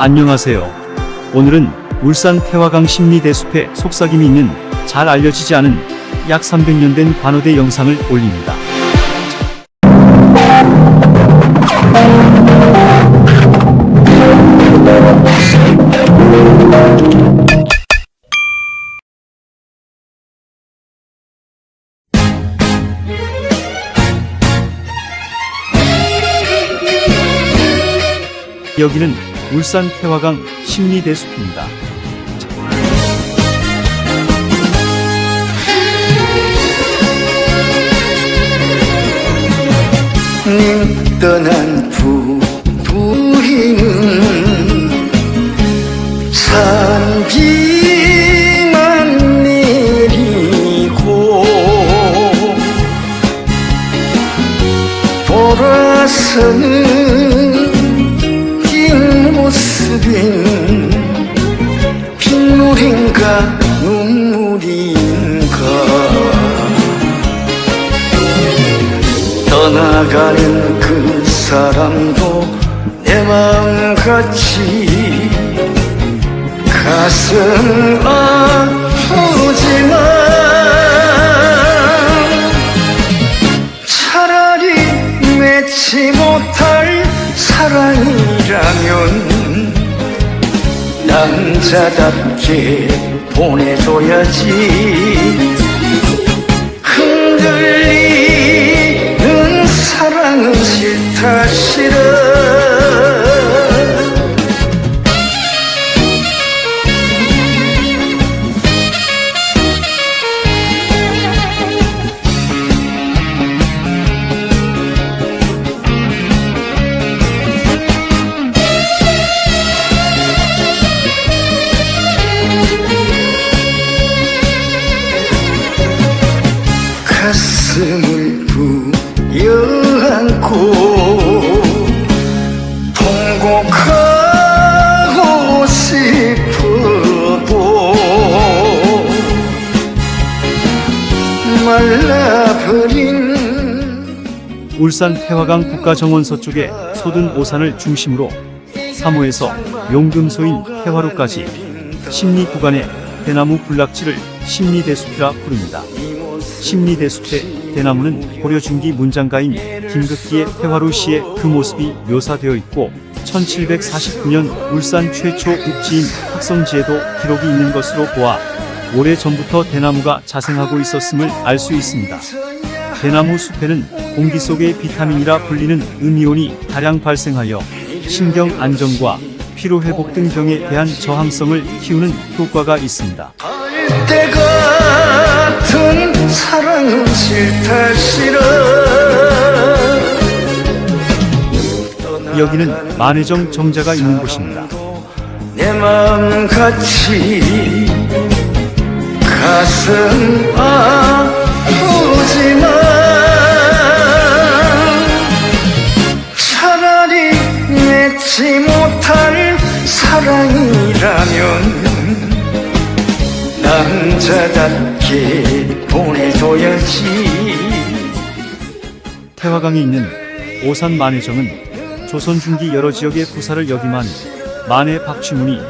안녕하세요. 오늘은 울산 태화강 심리대숲의 속삭임이 있는 잘 알려지지 않은 약 300년 된 관어대 영상을 올립니다. 여기는 울산 태화강 심리대숲입니다. 님 떠난 부부이는 산비만 내리고 돌아서는 뒷모습인 빗물인가 눈물인가. 떠나가는 그 사람도 내 마음같이 가슴 아 남자답게 보내줘야지. 흔들리는 사랑은 싫다 싫어 울산 태화강 국가정원 서 쪽에 솟은 오산을 중심으로 3호에서 용금소인 태화로까지 심리 구간의 대나무 군락지를 심리대숲이라 부릅니다. 심리대숲의 대나무는 고려 중기 문장가인 김극기의 태화로 시의 그 모습이 묘사되어 있고 1749년 울산 최초 읍지인 학성지에도 기록이 있는 것으로 보아 오래전부터 대나무가 자생하고 있었음을 알 수 있습니다. 대나무 숲에는 공기 속의 비타민이라 불리는 음이온이 다량 발생하여 신경 안정과 피로 회복 등 병에 대한 저항성을 키우는 효과가 있습니다. 여기는 만해정 정자가 있는 곳입니다. 내 마음 같이 가슴 아프지만 사랑이라면 남자답게 보내줘야지 태화강에 있는 오산 만해정은 조선 중기 여러 지역의 부사를 역임한 만해 박쥐문이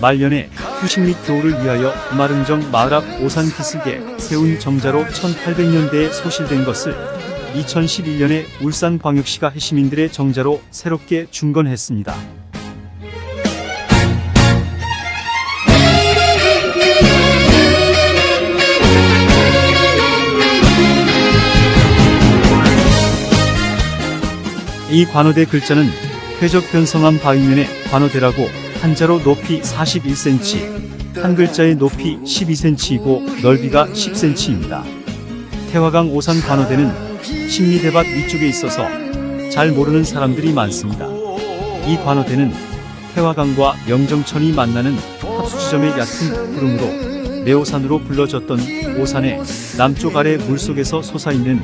말년에 휴식 및 교우를 위하여 마릉정 마을 앞 오산 기슭에 세운 정자로 1800년대에 소실된 것을 2011년에 울산광역시가 해시민들의 정자로 새롭게 중건했습니다. 이 관어대 글자는 회적 변성함 바위면에 관어대라고 한자로 높이 41cm, 한 글자의 높이 12cm이고 넓이가 10cm입니다. 태화강 오산 관어대는 심리대밭 위쪽에 있어서 잘 모르는 사람들이 많습니다. 이 관어대는 태화강과 영정천이 만나는 합수지점의 얕은 구름으로 내오산으로 불러졌던 오산의 남쪽 아래 물속에서 솟아있는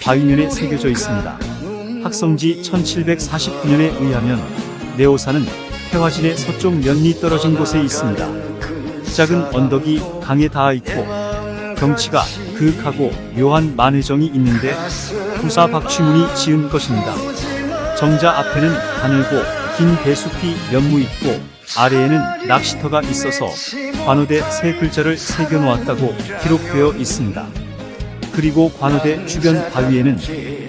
바위면에 새겨져 있습니다. 학성지 1749년에 의하면 내오산은 태화진의 서쪽 몇리 떨어진 곳에 있습니다. 작은 언덕이 강에 닿아 있고 경치가 그윽하고 묘한 만회정이 있는데 부사 박쥐문이 지은 것입니다. 정자 앞에는 가늘고 긴 배숲이 연무 있고 아래에는 낚시터가 있어서 관우대 세 글자를 새겨 놓았다고 기록되어 있습니다. 그리고 관우대 주변 바위에는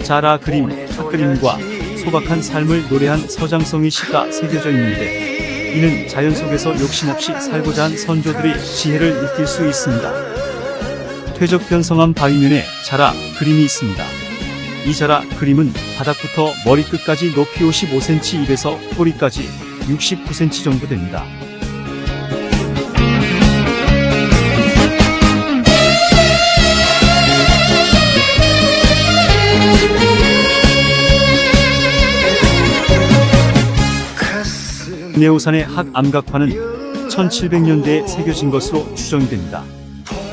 자라 그림, 탁그림과 소박한 삶을 노래한 서장성의 시가 새겨져 있는데 이는 자연 속에서 욕심 없이 살고자 한 선조들의 지혜를 느낄 수 있습니다. 퇴적 변성함 바위면에 자라 그림이 있습니다. 이 자라 그림은 바닥부터 머리끝까지 높이 55cm 입에서 꼬리까지 69cm 정도 됩니다. 네오산의 학 암각화는 1700년대에 새겨진 것으로 추정이 됩니다.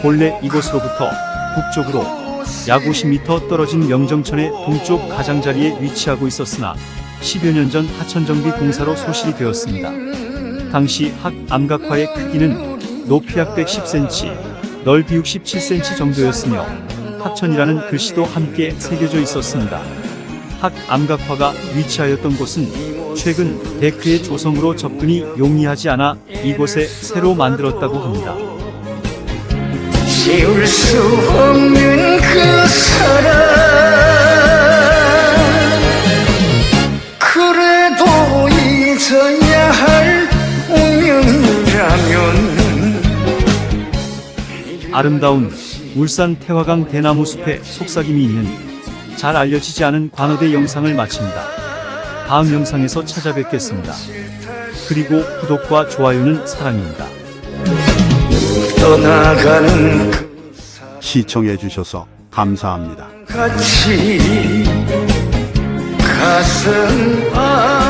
본래 이곳으로부터 북쪽으로 약 50m 떨어진 명정천의 동쪽 가장자리에 위치하고 있었으나 10여 년 전 하천정비 공사로 소실이 되었습니다. 당시 학 암각화의 크기는 높이 약 110cm, 넓이 67cm 정도였으며 하천이라는 글씨도 함께 새겨져 있었습니다. 학 암각화가 위치하였던 곳은 최근 데크의 조성으로 접근이 용이하지 않아 이곳에 새로 만들었다고 합니다. 지울 수 없는 그 사랑 그래도 잊어야 할 운명이라면 아름다운 울산 태화강 대나무 숲의 속삭임이 있는 잘 알려지지 않은 관어대 영상을 마칩니다. 다음 영상에서 찾아뵙겠습니다. 그리고 구독과 좋아요는 사랑입니다. 떠나가는 그 시청해 주셔서 감사합니다. 같이 가슴 아